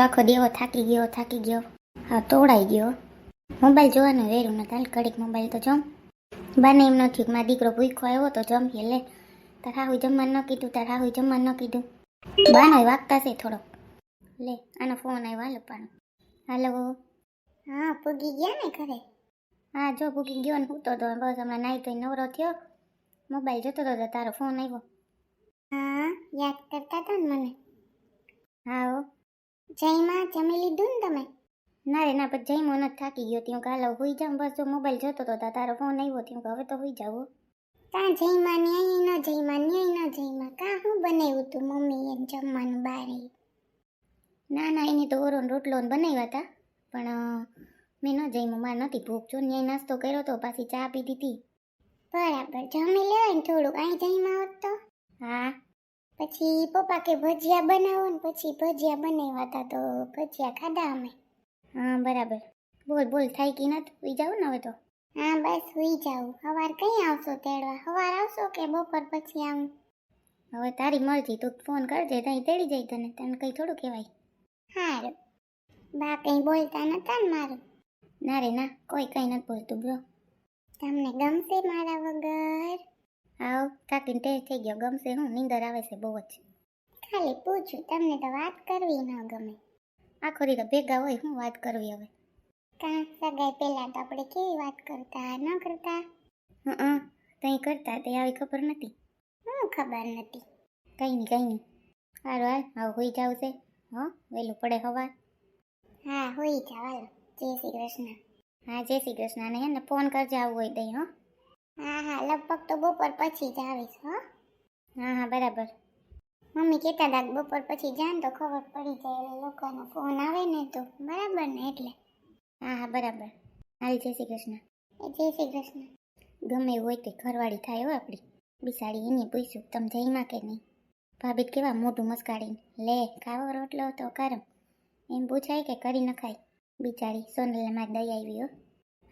આખો દેવો થાકી ગયો થાકી ગયો. હા તોડાઈ ગયો. મોબાઈલ જોવાનું વેરું નથી. હાલ કડીક મોબાઈલ તો જમ બાને એમ નથી કે મારો દીકરો ભૂખો આવ્યો તો જમ લે. તાર હાહુ જમવાનું ન કીધું તાર હાહુ જમવાનું ન કીધું. બાનો વાગતા છે થોડો લે આનો ફોન આવ્યો. હાલો પણ હાલો હા પૂગી ગયા ને ઘરે? હા જો પૂગી ગયો ને હું તો બસ હમણાં નાહી તો નવરો થયો. મોબાઈલ જોતો હતો તો તારો ફોન આવ્યો. હા યાદ કરતા હતા ને મને? હો જયમાં જમી લીધું ને તમે? ના રે ના પછી જઈમો નથી થાકી ગયો. ત્યાં કાલો હોઈ જાઉં બસ જો મોબાઈલ જોતો તો તારો ફોન આવ્યો ત્યાં હવે તો હોઈ જાવ કાં ને અહીં ન જઈમાં ન્યાય ન જયમાં. કાં હું બનાવ્યું તું મમ્મી એમ જમવાનું બારે? ના ના એને તો ઓરો ને રોટલો બનાવ્યા હતા પણ મેં ન જઈ મારે નથી ભૂખ. જો ન્યાય નાસ્તો કર્યો તો પાછી ચા પી દીધી બરાબર જમી લેવાય ને થોડુંક. અહીં જઈમાં હોત તો? હા. પછી પપ્પા કે ભજીયા બનાવો ને પછી ભજીયા બનાવ્યા હતા તો ભજીયા ખાધા અમે. હા, બરાબર. બોલ બોલ, થાય કે નથી? સુઈ જાવ ને હવે તો? હા, બસ સુઈ જાવ સવાર કઈ આવશો તેડવા? સવાર આવશો કે બપોર પછી આવું હવે તારી મરજી, તું ફોન કરજે ત્યાં તેડી જાય તને. તને કંઈ થોડું કહેવાય. હારું. બા કંઈ બોલતા નતા ને મારું? ના રે, ના. કોઈ કંઈ નથી બોલતું બ્રો તમને ગમશે મારા વગર? આવ કાકીને ટેસ્ટ થઈ ગયો? ગમશે હું? નીંદર આવે છે બહુ જ. ખાલી પૂછું તમને તો વાત કરવી ન ગમે. આખો રીતે તો ભેગા હોય હું વાત કરવી હવે? કાં? સગાઈ પહેલાં તો આપણે કેવી વાત કરતા ન કરતા? હં કંઈ કરતા તે આવી ખબર નથી હું ખબર નથી કંઈ નહીં કંઈ નહીં સારું હાલ હવે હોઈ જાવ છે. હો વહેલું પડે હવા હા હોઈ જાવ હાલો. જય શ્રી કૃષ્ણ. હા જય શ્રી કૃષ્ણ. અને એને ફોન કરજે આવું હોય દઈ હં? હા હા લગભગ તો બપોર પછી જ આવીશ હો. હા હા બરાબર. મમ્મી કહેતા હતા બપોર પછી જાન તો ખબર પડી જાય એટલે લોકોનો ફોન આવે ને તો. બરાબર ને એટલે? હા હા બરાબર. હાલ જય શ્રી કૃષ્ણ. જય શ્રી કૃષ્ણ. ગમે હોય તે ઘરવાળી થાય હો આપણી બિસાડી એને પૂછ્યું તમે જઈમાં કે નહીં? ભાભી કેવા મોઢું મસ્કાડીને લે ખાવો રોટલો તો કરો એમ પૂછાય કે કરી નખાય. બિચારી સોનલમાં દઈ આવી હો.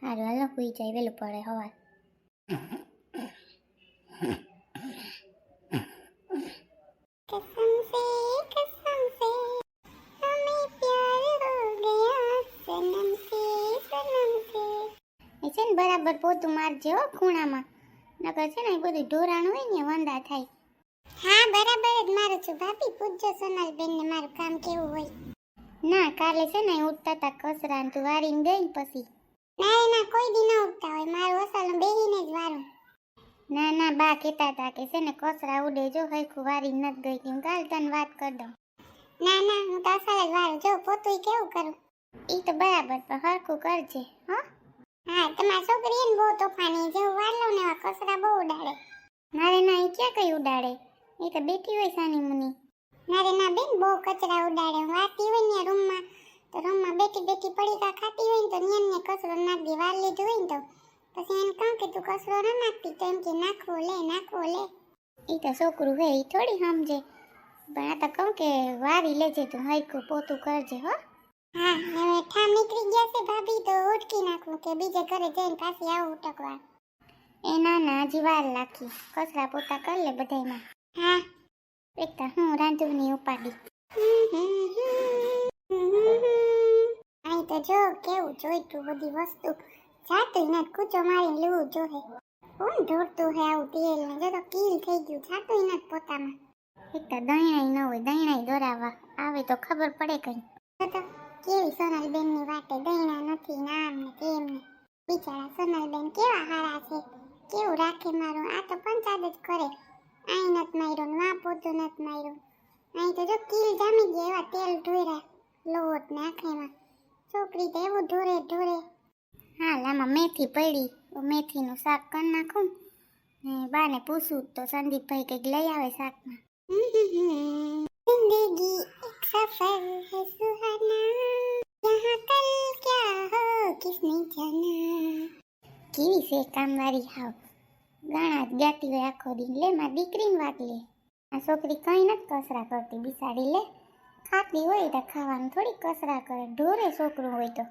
હારું હાલો હોઈ જાય વહેલું પડે હવા છે ને બરાબર પોતું મારજે હો ખૂણામાં. નકર છે ને બધું ઢોરાણ હોય ને વંદા થાય. હા બરાબર જ મારું છું ભાભી. પૂછજો સોનલબેન ને મારું કામ કેવું હોય. ના કાલે છે ને ઉઠતા તા કસરા તું વારીને ગઈ પછી. ના ના કોઈ દી ન ઉગતા હોય. મારું અસલ બેહીને જ વારું. ના ના, બા કહેતા હતા કે છે ને, કચરા ઉડે, જો હરખું વારી નથી ગઈ તી કાલ તને વાત કરી દઉં. ના ના, હું તો અસલ જ વારું. જો, પોતું કેવું કરું? ઈ તો બરાબર, પણ હરખું કરજે, હો. હા, તમારી છોકરી એને બહુ તોફાની જેવું વારલો ને એવા કચરા બહુ ઉડાડે. મારે ના એ ક્યાં કઈ ઉડાડે? એ તો બેઠી હોય સાની મુની. મારે ના બેન બહુ કચરા ઉડાડે. વાતી હોય ને, રૂમમાં તો રૂમમાં બેઠી બેઠી પડીકા ખાતી હોય ને તો ન્યાન ને કચરો નાખ દે વાર લીધું હોય ને તો. પછી એને કહું કે તું કચરો ન નાખતી તો એમ કે નાખવો લે નાખવો લે. એ તો છોકરું હે એ થોડી સમજે. પણ આ તો કહું કે વારી લેજે તું હાઈકું પોતું કરજે હો. હા હવે ઠામ નીકળી ગયા છે ભાભી તો ઉટકી નાખવું કે બીજે ઘરે જઈને પાછી આવું ઉટકવા. એ ના ના હજી વાર લાખી કચરા પોતા કર લે બધાયમાં. હા. એકતા હું રાંધુની ઉપાડી. અહીં તો જો કેવું જોઈતું બધી વસ્તુ. જાતું ને કૂચો મારી લેવું જોહે. કોણ ઢોળતું હે આવું તેલ ને જો તો કીલ થઈ ગયું. જાતું ને પોતામાં. એક તો દહીણાઈ ન હોય દહીણાઈ દોરાવા. આવે તો ખબર પડે કઈ. તો તો કેવી સોનલબેનની વાટે દૈણા નથી નામ ને તેમ ને. બિચારા સોનલબેન કેવા હારા છે. કેવું રાખે મારું? આ તો પંચાદ જ કરે. અહીં નત માર્યો ને વા પોતું નત માર્યો. અહીં તો જો કીલ જામી ગયા એવા તેલ ઢોર્યા લોટ નાખેલા છોકરી તો એવું ઢોરે ઢોરે હા લામાં મેથી પડી. મેથીનું શાક કરી નાખું. ને બાને પૂછું તો સંદીપભાઈ કંઈક લઈ આવે શાકમાં. જિંદગી એક સફર હે સુહાના. યહાં કલ ક્યા હો, કિસને જાના. કેવી છે કામવાળી હાવ. ગાણા જ ગાતી હોય આખો દિન. લે માં દીકરીને વાત લે આ છોકરી કંઈ નથી કસરા કરતી, બિસાડી લે. ખાતી હોય તો ખાવાનું થોડી કસરા કરે. ઢોરે છોકરું હોય તો.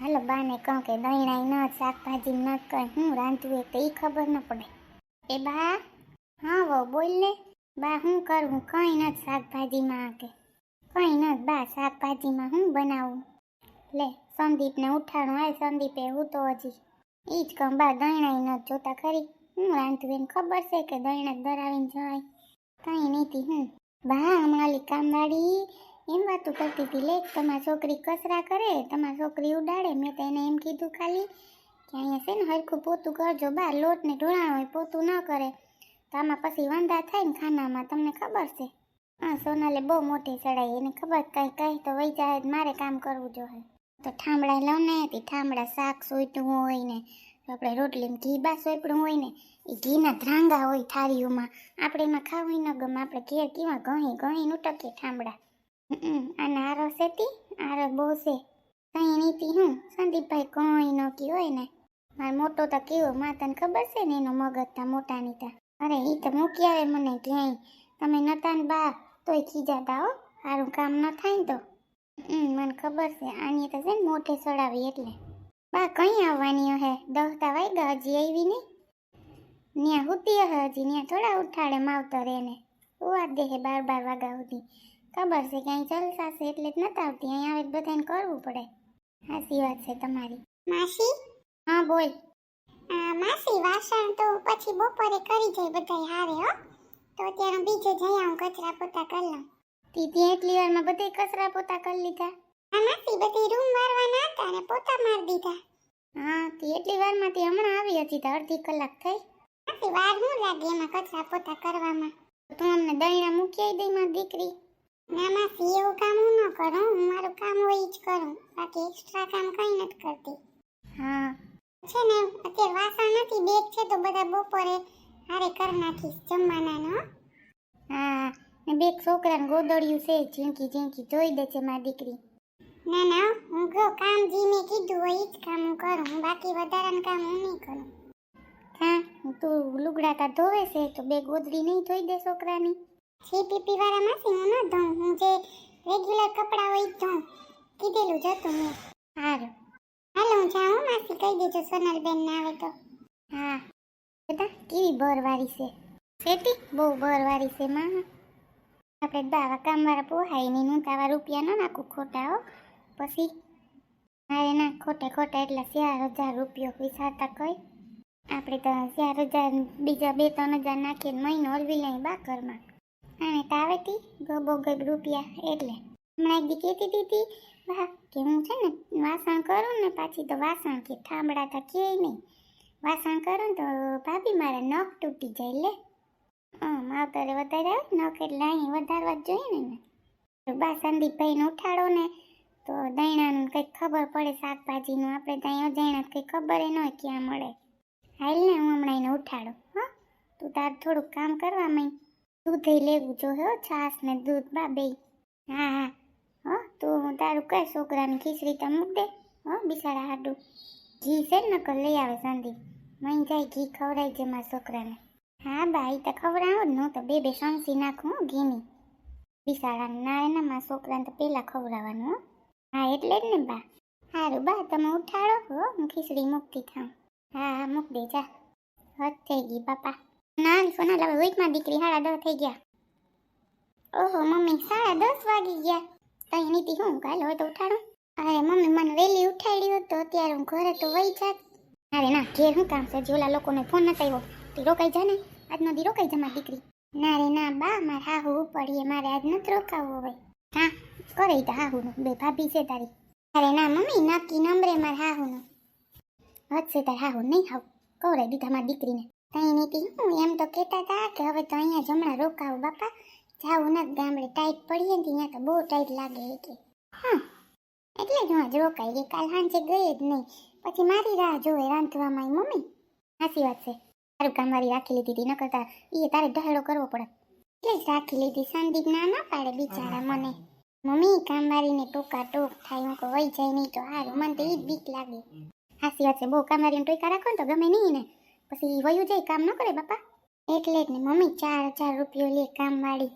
હાલો બાને કહું કે દહીણાઈ ન, શાકભાજી ન કર હું રાંધવું હોય તો એ ખબર ન પડે. એ બા? હા વહુ, બોલ ને. બા, હું કરું? કંઈ નથી શાકભાજીમાં કે. કંઈ ન બા, શાકભાજીમાં હું બનાવું? લે, સંદીપને ઉઠાણો આવે સંદીપે હું તો હજી એ જ કહું, બા દહીણાઈ ન જોતા ખરી. હું રાંધું એને ખબર છે કે દહીણા દરાવીને જાય. કંઈ નહીંથી હું. બા મારી કામવાળી એમ વાતું કરતી હતી લે, તમારી છોકરી કચરા કરે, તમારી છોકરી ઉડાડે. મેં તો એને એમ કીધું ખાલી કે અહીંયા છે ને હરખું પોતું કરજો બા લોટ ને ઢોળાણ હોય, પોતું ન કરે. તો આમાં પછી વાંધા થાય ને ખાનામાં, તમને ખબર છે? હા, સોનાલે બહુ મોટી ચડાઈ એને ખબર કંઈ કંઈ તો વહી જાય મારે કામ કરવું જોઈએ તો ઠામડા લઉં ને ઠામડા શાક સોયટું હોય ને આપણે રોટલીમાં ઘી બા સોયપડું હોય ને, એ ઘીના ધ્રાંગા હોય થાળીઓમાં. આપણે એમાં ખાવું ન ગમે, આપણે ઘેર કેવા ગણી ગણી ઉટકીએ ઠામડા હમ આને આરો સેતી આરો બહુ છે. કઈ નીતિ હું? સંદીપભાઈ કોઈ ન કી હોય ને. મારો મોટો તો કેવો માતાને ખબર છે ને એનો મગજ તા મોટા નીતા અરે એ તો મૂકી આવે મને ક્યાંય. તમે નતા ને બા, તોય ખીજાતા હો. સારું કામ ન થાય ને તો. મને ખબર છે. આની તો છે ને મોઢે સડાવી એટલે. બા, કઈ આવવાની હે? દહતા વાગ્યા હજી આવી નહીં ન્યા હુતી હે હજી, ન્યા થોડા ઉઠાડે માવતર એને ઉવા દે બાર બાર વાગ્યા સુધી. ખબર છે કે અહીં જલસા છે એટલે જ નતા આવતી અહીં આવે તો બધાને કરવું પડે. સાચી વાત છે તમારી. માસી? હા બોલ. માસી વાસણ તો પછી બપોરે કરી જાય બધાય હારે હો. તો અત્યારે બીજે જઈ આવું કચરા પોતા કરી લઉં. દીદી એટલી વારમાં બધે કચરા પોતા કરી લીધા. હા માસી બધી રૂમ વારવાના હતા ને પોતા મારી દીધા. હા તી એટલી વારમાં તે હમણાં આવી હતી તો અડધી કલાક થઈ. માસી વાર હું લાગે એમાં કચરા પોતા કરવામાં? તું અમને દહીણા મૂકી દઈ મારી દીકરી. ના માસી એવું કામ હું ન કરું હું મારું કામ હોય જ કરું. બાકી એક્સ્ટ્રા કામ કઈ નથી કરતી. હા. છે ને અત્યારે વાસણ નથી બેગ છે તો બધા બપોરે હારે કરી નાખીશ જમવાના હો ને બે છોકરાને ગોદળિયું છે ઝીંકી ઝીંકી જોઈ દે છે મારી દીકરી. ના ના હું જો કામ જી મેં કીધું હોય એ જ કામ હું કરું હું બાકી વધારાનું કામ હું નહીં કરું. હા તું લુગડા તા ધોવે છે તો બે ગોદડી નહીં ધોઈ દે છોકરાની. સીપીપી વાળા માંથી હું ન ધોઉં. હું જે રેગ્યુલર કપડાં હોય ધોઉં. કીધેલું જ હતું મેં. સારું. હાલો હું જાઉં માસી. કહી દેજો સોનલબેન ના આવે તો. હા. બધા કેવી બરવારી છે? સેતી બહુ બરવારી છે માં. આપણે બાવા કામવાળા પોહાય નહીં. હું તાવા રૂપિયા ન નાખું ખોટા હો. પછી મારે ના ખોટે ખોટા એટલે ચાર હજાર રૂપિયો વિચારતા કઈ. આપણે તો ચાર હજાર બીજા બે ત્રણ હજાર નાખીને મહિનો હલવી લઈ બાકરમાં અને તાવેતી ગબો ગબ રૂપિયા એટલે. હમણાં એક દી કહેતી હતી વાહ, કે હું છે ને વાસણ કરું ને પાછી તો વાસણ કે થાંભળા તો કે નહીં. વાસણ કરું તો ભાભી મારા નખ તૂટી જાય લે. હા માવતરે વધારે આવે નખ એટલે અહીં વધારવા જ જોઈએ ને તો બા સંદીપભાઈને ઉઠાડો ને, તો દૈણાનું કંઈક ખબર પડે શાકભાજીનું. આપણે ત્યાં અજાણ્યા કંઈ ખબર ન હોય ક્યાં મળે. હાલ ને, હું હમણાં એને ઉઠાડું, હા. તું તાર થોડુંક કામ કરવા માંડ. દૂધ લેવું જો હો છાશ ને દૂધ બા બે હા હા. હો, તું હું તારું કઈ છોકરાને ખીચડી તો મૂક દે. હો, બિસાડા હાડું. ઘી છે ને નકર લઈ આવે સંદીપ મહી જાય ઘી ખવડાય છે મારા છોકરાને. હા, બા એ તો ખવડાવો જ, હું તો બે બે શમસી નાખું હો ઘીની. બિચારા ના એના મારા છોકરાને તો પહેલાં ખવડાવવાનું હો. હા, એટલે જ ને બા. સારું બા, તમે ઉઠાડો. હો, હું ખીચડી મૂકતી થાઉં. હા હા, મૂક દે, જા. હદ થઈ ગઈ, બાપા. ના સોના લાવે દીકરી હાડા દસ થઈ ગયા. ઓહો, મમ્મી, સાડા દસ વાગી ગયા. કઈ નીતિ હું કાલ હોય તો ઉઠાડો. અરે, મમ્મી, મને વહેલી ઉઠાડી હોત તો અત્યારે હું ઘરે તો વહી જાત. અરે, ના, ઘેર શું કામ છે? જોલા લોકોને ફોન ન આવ્યો તે રોકાઈ જા ને. આજનો દી રોકાઈ જા મારી દીકરી. ના રે, ના, બા, મારે હાહુ પડીએ મારે આજ નથી રોકાવું હવે. હા, કરે તો હાહુનું. બે ભાભી છે તારી. અરે, ના, મમ્મી, નક્કી નંબરે મારે હાહુનું. હદ છે તાર હાહુ નહીં હાવ. કવરાઈ દીધા મારી દીકરીને. તઈ નીતિ હું એમ તો કહેતા હતા કે હવે તો અહીંયા જ હમણાં બાપા. જાવું નથી ગામડે. ટાઈટ પડીએ ને ત્યાં તો બહુ ટાઈટ લાગે કે હા એટલે જ હું જ રોકાઈ ગઈ. કાલ સાંજે ગઈ જ નહીં. પછી મારી રાહ જોવે રાંધવામાં મમ્મી. સાચી વાત છે. તારું કામ મારી રાખી લીધી હતી ન કરતા એ તારે ઢહેડો કરવો પડે. એટલે જ રાખી લીધી. સંદીપ ના ના પાડે બિચારા મને. મમ્મી કામવાળીને ટોકા ટોક થાય, હું કહું વહી જાય નહીં તો હારું. મને તો એ જ બીક લાગે. સાચી વાત છે. બહુ કામવાળીને ટોકા રાખો ને તો ગમે નહીં ને. પછી વયું જાય, કામ ન કરે બાપા? એટલે જ ને મમ્મી ચાર હજાર રૂપિયો લે કામવાળી.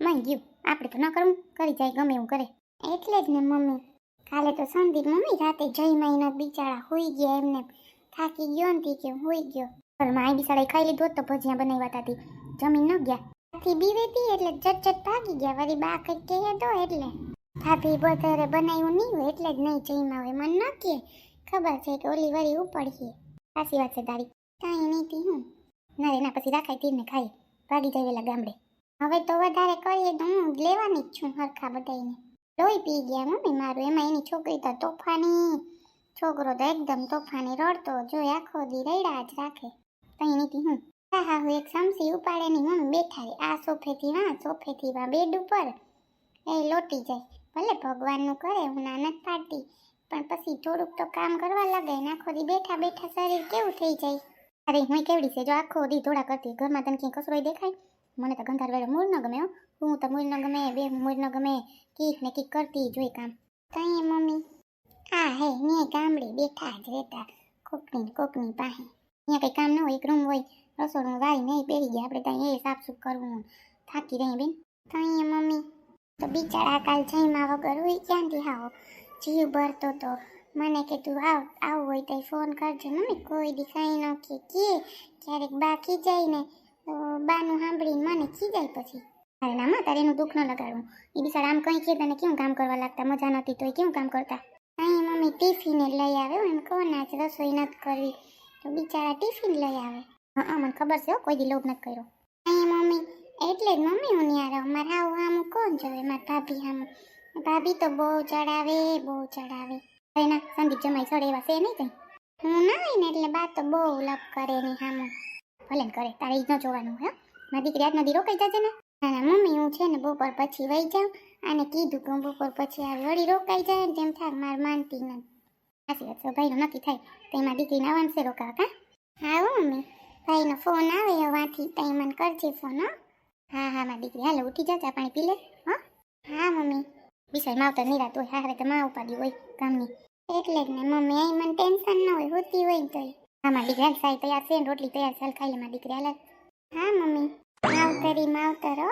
મન ગયું, આપણે તો ન કરવું કરી જાય, ગમે એવું કરે. એટલે જ ને મમ્મી, કાલે તો સંદીપ મમ્મી રાતે જઈ મહિના બિચારા હોઈ ગયા એમને. થાકી ગયો ને કે હોઈ ગયો. પણ માય બિચારા ખાઈ લીધો તો ભજીયા બનાવ્યા તાતી જમીન ન ગયા. આથી બીવેતી એટલે જટ ભાગી ગયા. વળી બા કઈ કહે તો એટલે. ભાભી વધારે બનાવ્યું નહીં હોય, એટલે જ નહીં જઈમાં હોય. મને ન કે. ખબર છે કે ઓલી વળી ઉપડશે. સાચી વાત છે તારી. કાંઈ નહીં તી હું ના, એના પછી રાખાય તીરને ખાઈ ભાગી જાય વેલા ગામડે. હવે તો વધારે કરીએ તો હું લેવાની જ છું હરખા બધાને લોહી પી ગયા મમ્મી મારું. એમાં એની છોકરી તો તોફાની. છોકરો તો એકદમ તોફાની રડતો. જો આખો દી રડ્યા જ રાખે. કંઈ નહીં હું હા હા, હું એક સમસી ઉપાડે ની મમ્મી બેઠા આ સોફેથી વાં સોફેથી વાં બેડ ઉપર. એ લોટી જાય. ભલે ભગવાનનું કરે, હું ના નથી પાડતી. પણ પછી થોડુંક તો કામ કરવા લાગે ને આખો દી બેઠા બેઠા શરીર કેવું થઈ જાય? અરે, હું કેવડી છે? જો આખો દી ધોળા કરતી ઘરમાં તને ક્યાંય કસરોય દેખાય? મને તો ગંધાર વેળો મૂળ ન ગમે હું. તો મૂળ ન ગમે, બે મૂળ ન ગમે, કીક ને કીક કરતી જોઈ કામ. કઈ મમ્મી? આ હે ને ગામડે બેઠા જ રહેતા, કોકની કોકની પાસે. અહીંયા કઈ કામ ન હોય, એક રૂમ હોય, રસોડું વાય નહીં બેસી ગયા. આપણે ત્યાં એ સાફ સુફ કરવું થાકી રહી બેન. કઈ મમ્મી? તો બિચારા કાલ જઈમાં વગર હોય ક્યાંથી આવો જીવ ભરતો તો. મને કે તું આવ, આવું હોય તો ફોન કરજે. મમ્મી, કોઈ દી કંઈ ન કે કે, ક્યારેક બા ખીજાય ને, તો બાનું સાંભળીને મને ખીજાય પછી. અરે ના માં, તારે એનું દુઃખ ન લગાડવું. એ બિચારા આમ કંઈ કે તને કેવું કામ કરવા લાગતા? મજા નહોતી તોય કેવું કામ કરતા? અહીં મમ્મી ટિફિન લઈ આવે એમ કોણ આજ રસોઈ નથી કરવી. તો બિચારા ટિફિન લઈ આવે. હા મને ખબર છે કોઈ દી લોભ નથી કર્યો. અહીં મમ્મી, એટલે જ મમ્મી હું ત્યાં રહું. મારા આવું આમ કોણ જોવે? મારા ભાભી આમ ભાભી તો બહુ ચડાવે બહુ ચડાવે. અરે ના સંદીપ જમાઈ છોડે એવા છે નહીં કઈ હું ના હોય ને એટલે બા તો બહુ લપ કરે ને હામો. ભલે ને કરે, તારે ઈ ન જોવાનું, હે. મારી દીકરી આજ નદી રોકાઈ જશે ને. ના ના, મમ્મી, હું છે ને બપોર પછી વહી જાઉં. અને કીધું કે બપોર પછી આવી વળી રોકાઈ જાય ને તેમ થાય માર માનતી નથી. સાચી વાત છે ભાઈનું નક્કી થાય. તો એમાં દીકરીને આવવાનું છે રોકા કા? હા, હો, મમ્મી. ભાઈનો ફોન આવે હવાથી તઈ મને કરજે ફોન, હો. હા હા, મારી દીકરી, હાલો, ઉઠી જા, ચા પાણી પી લે, હો. હા, મમ્મી. વિષય માવતર નિરાત હોય હારે તો માં ઉપાડી હોય. કામની. એટલે જ ને મમ્મી, અહીં મને ટેન્શન ન હોય, હોતી હોય ને તોય મારી દીકરી સાઈ તૈયાર છે રોટલી તૈયાર ચાલ ખાઈ લે મારી દીકરી હા, મમ્મી. માવતરી, માવતર, હો.